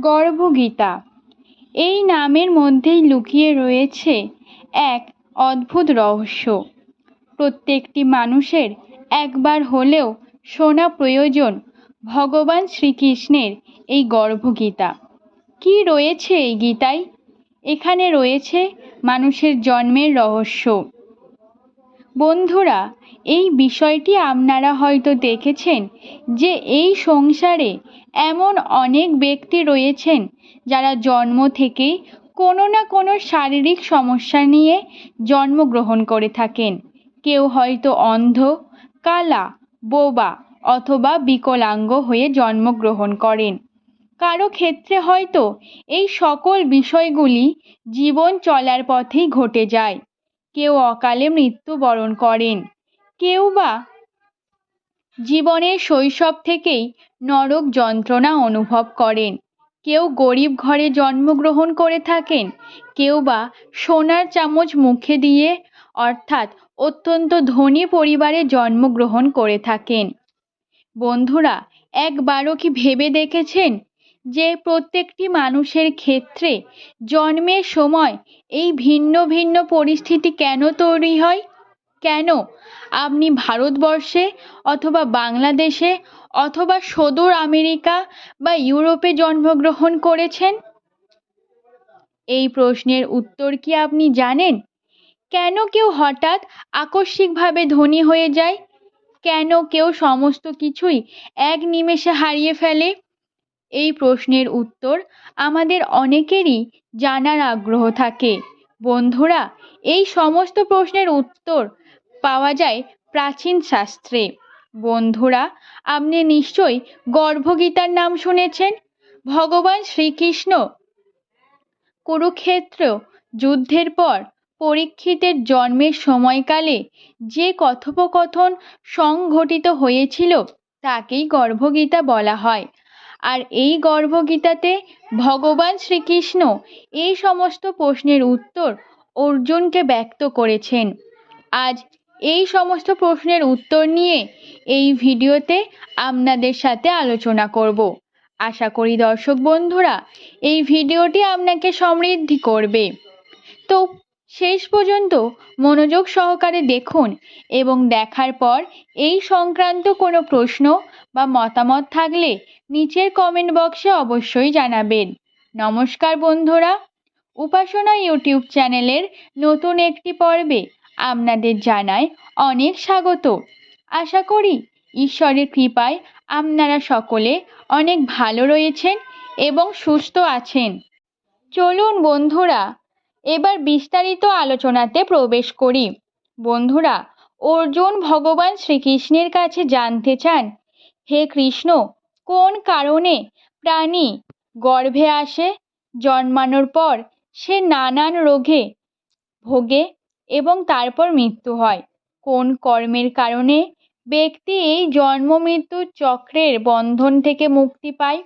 গর্ভগীতা। এই নামের মধ্যেই লুকিয়ে রয়েছে এক অদ্ভুত রহস্য। প্রত্যেকটি মানুষের একবার হলেও শোনা প্রয়োজন ভগবান শ্রীকৃষ্ণের এই গর্ভগীতা। কি রয়েছে এই গীতায়? এখানে রয়েছে মানুষের জন্মের রহস্য। বন্ধুরা, এই বিষয়টি আপনারা হয়তো দেখেছেন যে এই সংসারে এমন অনেক ব্যক্তি রয়েছেন যারা জন্ম থেকেই কোনো না কোনো শারীরিক সমস্যা নিয়ে জন্মগ্রহণ করে থাকেন। কেউ হয়তো অন্ধ, কালা, বোবা অথবা বিকলাঙ্গ হয়ে জন্মগ্রহণ করেন। কারও ক্ষেত্রে হয়তো এই সকল বিষয়গুলি জীবন চলার পথেই ঘটে যায়। কেউ অকালে মৃত্যুবরণ করেন। কেউ বা জীবনের শৈশব থেকেই নরক যন্ত্রণা অনুভব করেন। কেউ গরিব ঘরে জন্মগ্রহণ করে থাকেন। কেউ বা সোনার চামচ মুখে দিয়ে, অর্থাৎ অত্যন্ত ধনী পরিবারে জন্মগ্রহণ করে থাকেন। বন্ধুরা, একবারও কি ভেবে দেখেছেন যে প্রত্যেকটি মানুষের ক্ষেত্রে জন্মের সময় এই ভিন্ন ভিন্ন পরিস্থিতি কেন তৈরি হয়? কেন? আপনি ভারতবর্ষে অথবা বাংলাদেশে অথবা সদূর আমেরিকা বা ইউরোপে জন্মগ্রহণ করেছেন? এই প্রশ্নের উত্তর কি আপনি জানেন? কেন কেউ হঠাৎ আকস্মিকভাবে ধনী হয়ে যায়? কেন কেউ সমস্ত কিছুই এক নিমেষে হারিয়ে ফেলে? এই প্রশ্নের উত্তর আমাদের অনেকেরই জানার আগ্রহ থাকে। বন্ধুরা, এই সমস্ত প্রশ্নের উত্তর পাওয়া যায় প্রাচীন শাস্ত্রে। বন্ধুরা, আপনি নিশ্চয়ই গর্ভগীতার নাম শুনেছেন? ভগবান শ্রীকৃষ্ণ কুরুক্ষেত্র যুদ্ধের পর পরীক্ষিতের জন্মের সময়কালে যে কথোপকথন সংঘটিত হয়েছিল, তাকেই গর্ভগীতা বলা হয়। আর এই গর্ভগীতাতে ভগবান শ্রীকৃষ্ণ এই সমস্ত প্রশ্নের উত্তর অর্জুনকে ব্যক্ত করেছেন। আজ এই সমস্ত প্রশ্নের উত্তর নিয়ে এই ভিডিওতে আপনাদের সাথে আলোচনা করব। আশা করি দর্শক বন্ধুরা, এই ভিডিওটি আপনাকে সমৃদ্ধি করবে। তো শেষ পর্যন্ত মনোযোগ সহকারে দেখুন এবং দেখার পর এই সংক্রান্ত কোনো প্রশ্ন বা মতামত থাকলে নিচের কমেন্ট বক্সে অবশ্যই জানাবেন। নমস্কার বন্ধুরা, উপাসনা ইউটিউব চ্যানেলের নতুন একটি পর্বে আপনাদের জানাই অনেক স্বাগত। আশা করি ঈশ্বরের কৃপায় আপনারা সকলে অনেক ভালো রয়েছেন এবং সুস্থ আছেন। চলুন বন্ধুরা এবার বিস্তারিত আলোচনাতে প্রবেশ করি। বন্ধুরা, অর্জুন ভগবান শ্রীকৃষ্ণের কাছে জানতে চান, হে কৃষ্ণ, কোন কারণে প্রাণী গর্ভে আসে, জন্মানোর পর সে নানান রোগে ভোগে এবং তারপর মৃত্যু হয়? কোন কর্মের কারণে ব্যক্তি এই জন্ম মৃত্যুর চক্রের বন্ধন থেকে মুক্তি পায়?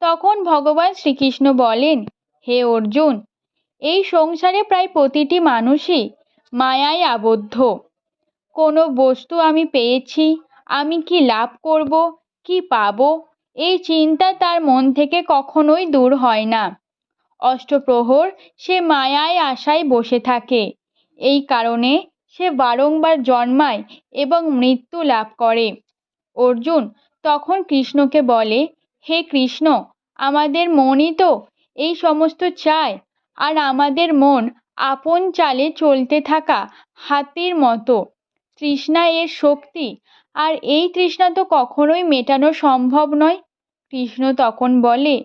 তখন ভগবান শ্রীকৃষ্ণ বলেন, হে অর্জুন এই সংসারে প্রায় প্রতিটি মানুষই মায়ায় আবদ্ধ। কোনো বস্তু আমি পেয়েছি, আমি কি লাভ করব, কি পাব, এই চিন্তা তার মন থেকে কখনোই দূর হয় না। অষ্টপ্রহর সে মায়ায় আশায় বসে থাকে। এই কারণে সে বারংবার জন্মায় এবং মৃত্যু লাভ করে। অর্জুন তখন কৃষ্ণকে বলে, হে কৃষ্ণ, আমাদের মনই তো এই সমস্ত চায় আর আমাদের মন আপন চালে চলতে থাকা হাতির মতো। তৃষ্ণা এর শক্তি। আর এই তৃষ্ণা তো কখনোই মেটানো সম্ভব নয়। কৃষ্ণ তখন বলে,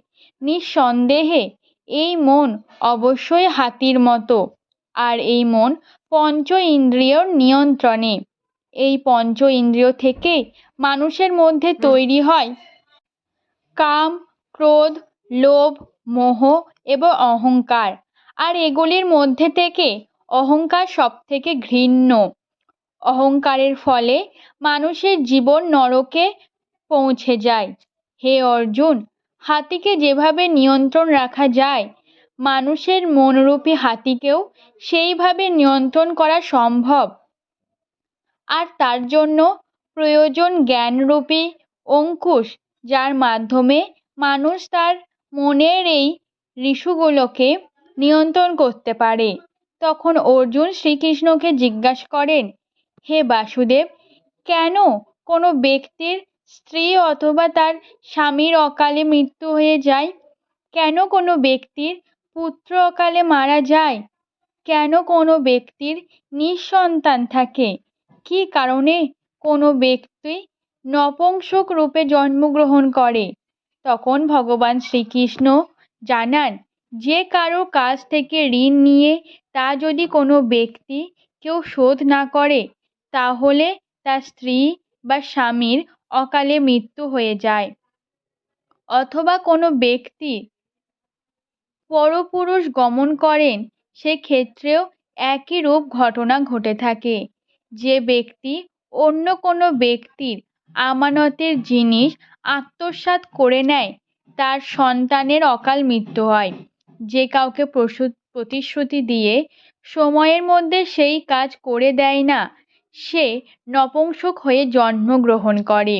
নিঃসন্দেহে এই মন অবশ্যই হাতির মতো। আর এই মন পঞ্চ ইন্দ্রিয়র নিয়ন্ত্রণে। এই পঞ্চ ইন্দ্রিয় থেকে মানুষের মধ্যে তৈরি হয় কাম, ক্রোধ, লোভ, মোহ এবং অহংকার। আর এগুলির মধ্যে থেকে অহংকার সব থেকে ঘৃণ্য। অহংকারের ফলে মানুষের জীবন নরকে পৌঁছে যায়। হে অর্জুন, হাতিকে যেভাবে নিয়ন্ত্রণ রাখা যায়, মানুষের মনরূপী হাতিকেও সেইভাবে নিয়ন্ত্রণ করা সম্ভব। আর তার জন্য প্রয়োজন জ্ঞানরূপী অঙ্কুশ, যার মাধ্যমে মানুষ তার মনের এই ঋষুগুলোকে নিয়ন্ত্রণ করতে পারে। তখন অর্জুন শ্রীকৃষ্ণকে জিজ্ঞাসা করেন, হে বাসুদেব, কেন কোনো ব্যক্তির স্ত্রী অথবা তার স্বামীর অকালে মৃত্যু হয়ে যায়? কেন কোনো ব্যক্তির পুত্র অকালে মারা যায়? কেন কোনো ব্যক্তির নিঃসন্তান থাকে? কী কারণে কোনো ব্যক্তি নপুংসক রূপে জন্মগ্রহণ করে? তখন ভগবান শ্রীকৃষ্ণ জানান যে কারও কাছ থেকে ঋণ নিয়ে তা যদি কোনো ব্যক্তি কেউ শোধ না করে, তাহলে তার স্ত্রী বা স্বামীর অকালে মৃত্যু হয়ে যায়। অথবা কোনো ব্যক্তি পরপুরুষ গমন করেন, সেক্ষেত্রেও একই রূপ ঘটনা ঘটে থাকে। যে ব্যক্তি অন্য কোনো ব্যক্তির আমানতের জিনিস আত্মসাৎ করে নেয়, তার সন্তানের অকাল মৃত্যু হয়। যে কাউকে প্রতিশ্রুতি দিয়ে সময়ের মধ্যে সেই কাজ করে দেয় না, সে নপুংসক হয়ে জন্মগ্রহণ করে।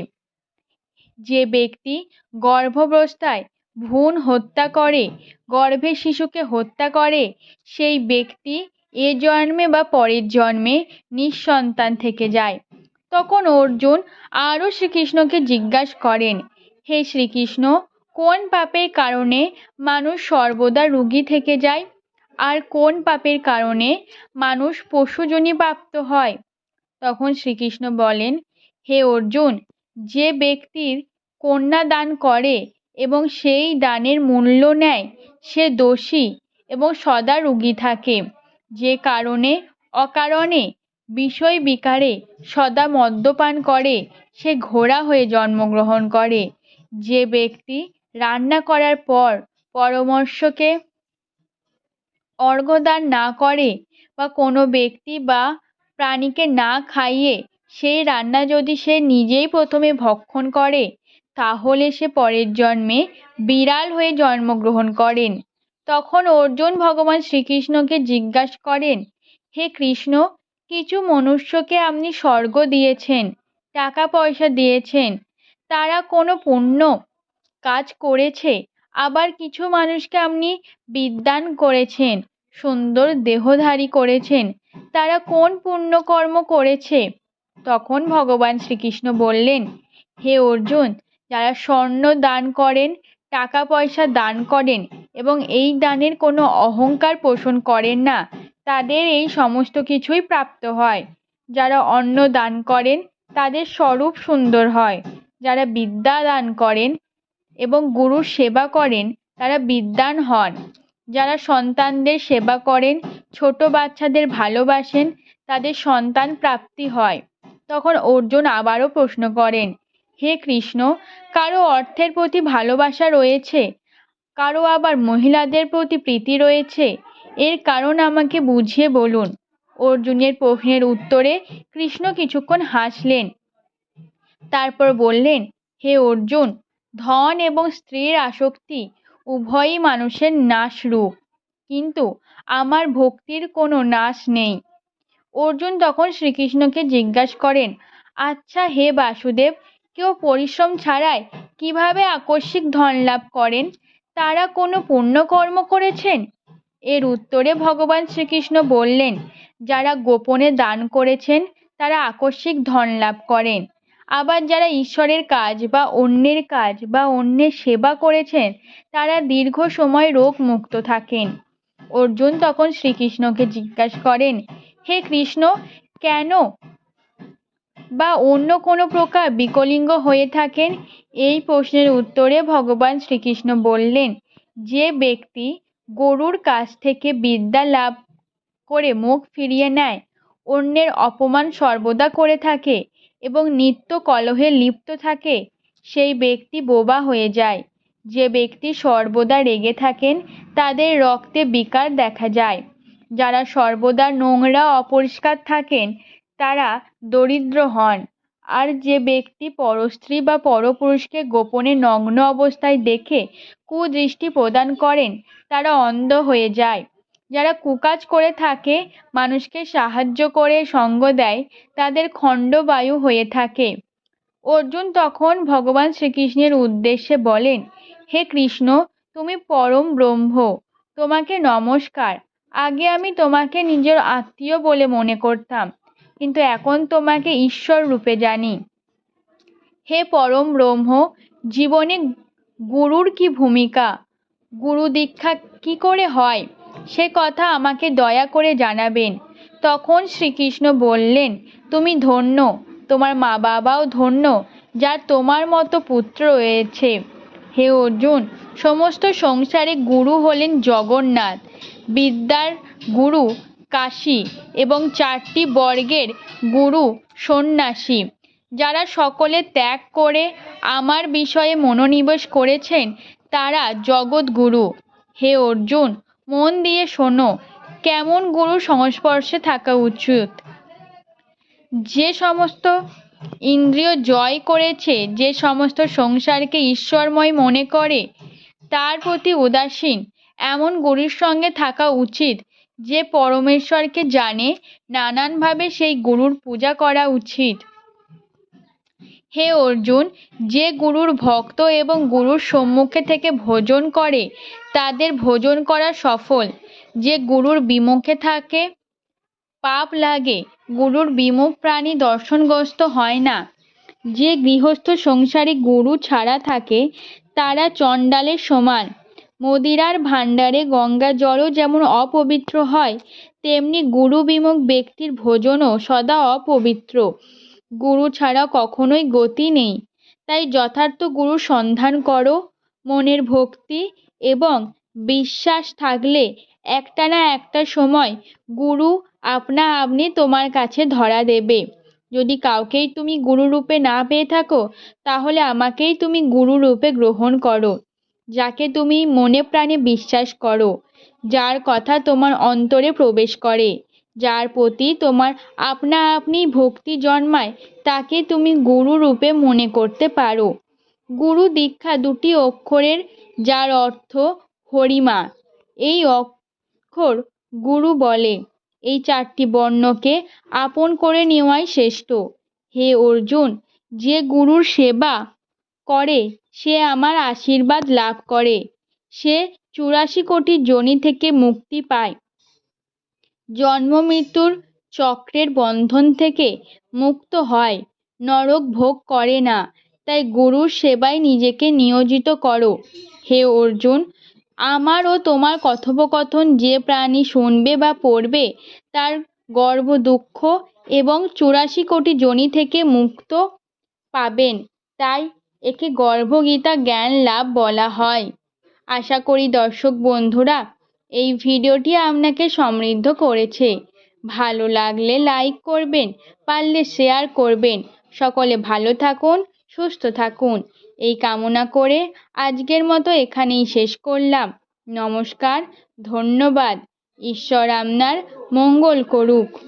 যে ব্যক্তি গর্ভাবস্থায় ভ্রূণ হত্যা করে, গর্ভে শিশুকে হত্যা করে, সেই ব্যক্তি এ জন্মে বা পরের জন্মে নিঃসন্তান থেকে যায়। তখন অর্জুন আরও শ্রীকৃষ্ণকে জিজ্ঞাসা করেন, হে শ্রীকৃষ্ণ কোন পাপের কারণে মানুষ সর্বদা রুগী থেকে যায়? আর কোন পাপের কারণে মানুষ পশুজনী প্রাপ্ত হয়? তখন শ্রীকৃষ্ণ বলেন, হে অর্জুন, যে ব্যক্তির কন্যা দান করে এবং সেই দানের মূল্য নেয়, সে দোষী এবং সদা রুগী থাকে। যে কারণে অকারণে বিষয় বিকারে সদা মদ্যপান করে, সে ঘোড়া হয়ে জন্মগ্রহণ করে। যে ব্যক্তি রান্না করার পর পরামর্শকে অর্ঘ্যদান না করে বা কোনো ব্যক্তি বা প্রাণীকে না খাইয়ে সেই রান্না যদি সে নিজেই প্রথমে ভক্ষণ করে, তাহলে সে পরের জন্মে বিড়াল হয়ে জন্মগ্রহণ করেন। তখন অর্জুন ভগবান শ্রীকৃষ্ণকে জিজ্ঞাসা করেন, হে কৃষ্ণ, কিছু মনুষ্যকে আপনি স্বর্গ দিয়েছেন, টাকা পয়সা দিয়েছেন, তারা কোনো পুণ্য কাজ করেছে, আবার কিছু মানুষকে আপনি বিদ্যান করেছেন, সুন্দর দেহধারী করেছেন, তারা কোন পুণ্যকর্ম করেছে? তখন ভগবান শ্রীকৃষ্ণ বললেন, হে অর্জুন, যারা স্বর্ণ দান করেন টাকা পয়সা দান করেন এবং এই দানের কোনো অহংকার পোষণ করেন না, তাদের এই সমস্ত কিছুই প্রাপ্ত হয়। যারা অন্ন দান করেন, তাদের স্বরূপ সুন্দর হয়। যারা বিদ্যা দান করেন এবং গুরুর সেবা করেন, তারা বিদ্বান হন। যারা সন্তানদের সেবা করেন, ছোট বাচ্চাদের ভালোবাসেন, তাদের সন্তান প্রাপ্তি হয়। তখন অর্জুন আবারও প্রশ্ন করেন, হে কৃষ্ণ, কারও অর্থের প্রতি ভালোবাসা রয়েছে? কারও আবার মহিলাদের প্রতি প্রীতি রয়েছে? এর কারণ আমাকে বুঝিয়ে বলুন। অর্জুনের প্রশ্নের উত্তরে কৃষ্ণ কিছুক্ষণ হাসলেন। তারপর বললেন, হে অর্জুন ধন এবং স্ত্রীর আসক্তি উভয়ই মানুষের নাশরূপ। কিন্তু আমার ভক্তির কোনো নাশ নেই। অর্জুন তখন শ্রীকৃষ্ণকে জিজ্ঞাসা করেন আচ্ছা হে বাসুদেব, কেউ পরিশ্রম ছাড়াই কীভাবে আকস্মিক ধন লাভ করেন? তারা কোনো পুণ্যকর্ম করেছেন? এর উত্তরে ভগবান শ্রীকৃষ্ণ বললেন, যারা গোপনে দান করেছেন, তারা আকস্মিক ধন লাভ করেন। আবার যারা ঈশ্বরের কাজ বা অন্যের কাজ বা অন্যের সেবা করেছেন, তারা দীর্ঘ সময় রোগ মুক্ত থাকেন। অর্জুন তখন শ্রীকৃষ্ণকে জিজ্ঞাসা করেন, হে কৃষ্ণ, কেন বা অন্য কোনো প্রকার বিকলিঙ্গ হয়ে থাকেন? এই প্রশ্নের উত্তরে ভগবান শ্রীকৃষ্ণ বললেন, যে ব্যক্তি গরুর কাছ থেকে বিদ্যা লাভ করে মুখ ফিরিয়ে নেয়, অন্যের অপমান সর্বদা করে থাকে এবং নিত্য কলহে লিপ্ত থাকে, সেই ব্যক্তি বোবা হয়ে যায়। যে ব্যক্তি সর্বদা রেগে থাকেন, তাদের রক্তে বিকার দেখা যায়। যারা সর্বদা নোংরা, অপরিষ্কার থাকেন, তারা দরিদ্র হন। আর যে ব্যক্তি পরস্ত্রী বা পরপুরুষকে গোপনে নগ্ন অবস্থায় দেখে কুদৃষ্টি প্রদান করেন, তারা অন্ধ হয়ে যায়। যারা কুকাজ করে থাকে, মানুষকে সাহায্য করে, সঙ্গ দেয়, তাদের খণ্ডবায়ু হয়ে থাকে। অর্জুন তখন ভগবান শ্রীকৃষ্ণের উদ্দেশ্যে বলেন, হে কৃষ্ণ, তুমি পরম ব্রহ্ম, তোমাকে নমস্কার। আগে আমি তোমাকে নিজের আত্মীয় বলে মনে করতাম, কিন্তু এখন তোমাকে ঈশ্বর রূপে জানি। হে পরম ব্রহ্ম, জীবনে গুরুর কি ভূমিকা? গুরু দীক্ষা কি করে হয়? সে কথা আমাকে দয়া করে জানাবেন। তখন শ্রীকৃষ্ণ বললেন, তুমি ধন্য, তোমার মা বাবাও ধন্য যার তোমার মতো পুত্র রয়েছে। হে অর্জুন, সমস্ত সংসারে গুরু হলেন জগন্নাথ, বিদ্যার গুরু কাশী এবং চারটি বর্গের গুরু সন্ন্যাসী। যারা সকলে ত্যাগ করে আমার বিষয়ে মনোনিবেশ করেছেন, তারা জগৎগুরু। হে অর্জুন মন দিয়ে শোনো, কেমন গুরুর সংস্পর্শে থাকা উচিত? যে সমস্ত ইন্দ্রিয় জয় করেছে, যে সমস্ত সংসারকে ঈশ্বরময় মনে করে, তার প্রতি উদাসীন, এমন গুরুর সঙ্গে থাকা উচিত, যে পরমেশ্বরকে জানে, নানানভাবে সেই গুরুর পূজা করা উচিত। হে অর্জুন, যে গুরুর ভক্ত এবং গুরুর সম্মুখে থেকে ভোজন করে তাদের ভোজন করা সফল। যে গুরুর বিমুখে থাকে, পাপ লাগে, গুরুর বিমুখ প্রাণী দর্শনগ্রস্ত হয় না। যে গৃহস্থ সংসারে গুরু ছাড়া থাকে, তারা চণ্ডালের সমান। মদিরার ভাণ্ডারে গঙ্গা জলও যেমন অপবিত্র হয়, তেমনি গুরু বিমুখ ব্যক্তির ভোজনও সদা অপবিত্র। গুরু ছাড়া কখনোই গতি নেই। তাই যথার্থ গুরুর সন্ধান করো, মনের ভক্তি এবং বিশ্বাস থাকলে একটা না একটা সময় গুরু আপনা আপনি তোমার কাছে ধরা দেবে। যদি কাউকেই তুমি গুরু রূপে না পেয়ে থাকো, তাহলে আমাকেই তুমি গুরু রূপে গ্রহণ করো, যাকে তুমি মনে প্রাণে বিশ্বাস করো, যার কথা তোমার অন্তরে প্রবেশ করে, যার প্রতি তোমার আপনা আপনি ভক্তি জন্মায়, তাকে তুমি গুরু রূপে মনে করতে পারো। গুরু দীক্ষা দুটি অক্ষরের যার অর্থ হরিমা। এই অক্ষর গুরু বলে। এই চারটি বর্ণকে আপন করে নেওয়াই শ্রেষ্ঠ। হে অর্জুন, যে গুরুর সেবা করে, সে আমার আশীর্বাদ লাভ করে। সে চুরাশি কোটি যোনি থেকে মুক্তি পায়। জন্ম মৃত্যুর চক্রের বন্ধন থেকে মুক্ত হয়। নরক ভোগ করে না। তাই গুরুর সেবায় নিজেকে নিয়োজিত করো। হে অর্জুন, আমার ও তোমার কথোপকথন যে প্রাণী শুনবে বা পড়বে, তার গর্ব দুঃখ এবং চুরাশি কোটি যোনি থেকে মুক্ত পাবেন। তাই একে গর্ভগীতা জ্ঞান লাভ বলা হয়। আশা করি দর্শক বন্ধুরা, এই ভিডিওটি আপনাকে সমৃদ্ধ করেছে। ভালো লাগলে লাইক করবেন, পারলে শেয়ার করবেন। সকলে ভালো থাকুন সুস্থ থাকুন। এই কামনা করে আজকের মতো এখানেই শেষ করলাম। নমস্কার, ধন্যবাদ। ঈশ্বর আপনার মঙ্গল করুক।